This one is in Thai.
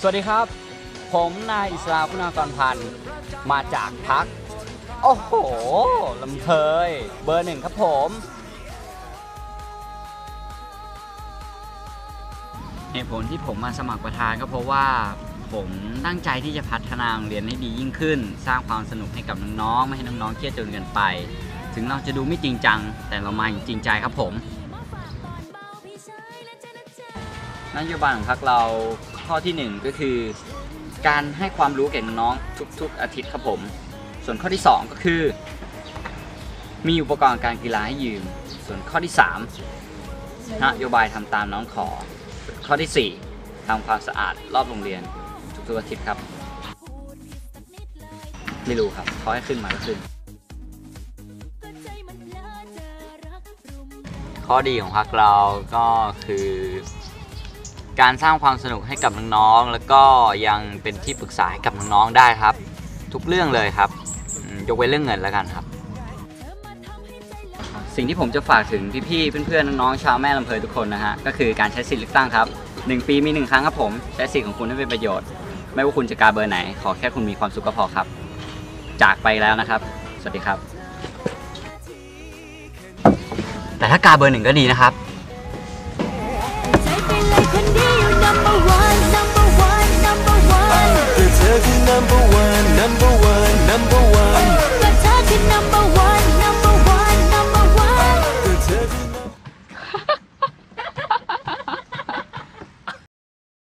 สวัสดีครับ ผมนายอิสลาคุณากรพันธ์มาจากพัก โอ้โหลำเพยเบอร์หนึ่งครับผม เหตุผลที่ผมมาสมัครประธานก็เพราะว่าผมตั้งใจที่จะพัฒนาโรงเรียนให้ดียิ่งขึ้น สร้างความสนุกให้กับน้องๆไม่ให้น้องๆเครียดจนเกินไป ถึงเราจะดูไม่จริงจัง แต่เรามาอย่างจริงใจครับผมนโยบายของพรรคเรา ข้อที่หนึ่งก็คือ การให้ความรู้แก่น้องๆทุก ๆ อาทิตย์ครับผม ส่วนข้อที่สองก็คือ มีอุปกรณ์การกีฬาให้ยืม ส่วนข้อที่สามนโยบายทำตามน้องขอ ข้อที่สี่ทำความสะอาดรอบโรงเรียน ทุกๆอาทิตย์ครับ ไม่รู้ครับเขาให้ขึ้นมาก็ขึ้นข้อดีของพรรคเราก็คือ การสร้างความสนุกให้กับน้องๆ แล้วก็ยังเป็นที่ปรึกษาให้กับน้องๆ ได้ครับ ทุกเรื่องเลยครับอืมยกเว้นเรื่องเงินแล้วกันครับ สิ่งที่ผมจะฝากถึงพี่ๆ เพื่อนๆ น้องๆ ชาวแม่ลำเพยทุกคนนะฮะ ก็คือการใช้สิทธิ์เลือกตั้งครับ 1 ปีมี 1 ครั้งครับผม ใช้สิทธิ์ของคุณให้เป็นประโยชน์ ไม่ว่าคุณจะกาเบอร์ไหน ขอแค่คุณมีความสุขก็พอครับ จากไปแล้วนะครับ สวัสดีครับ แต่ถ้ากาเบอร์หนึ่งก็ดีนะครับ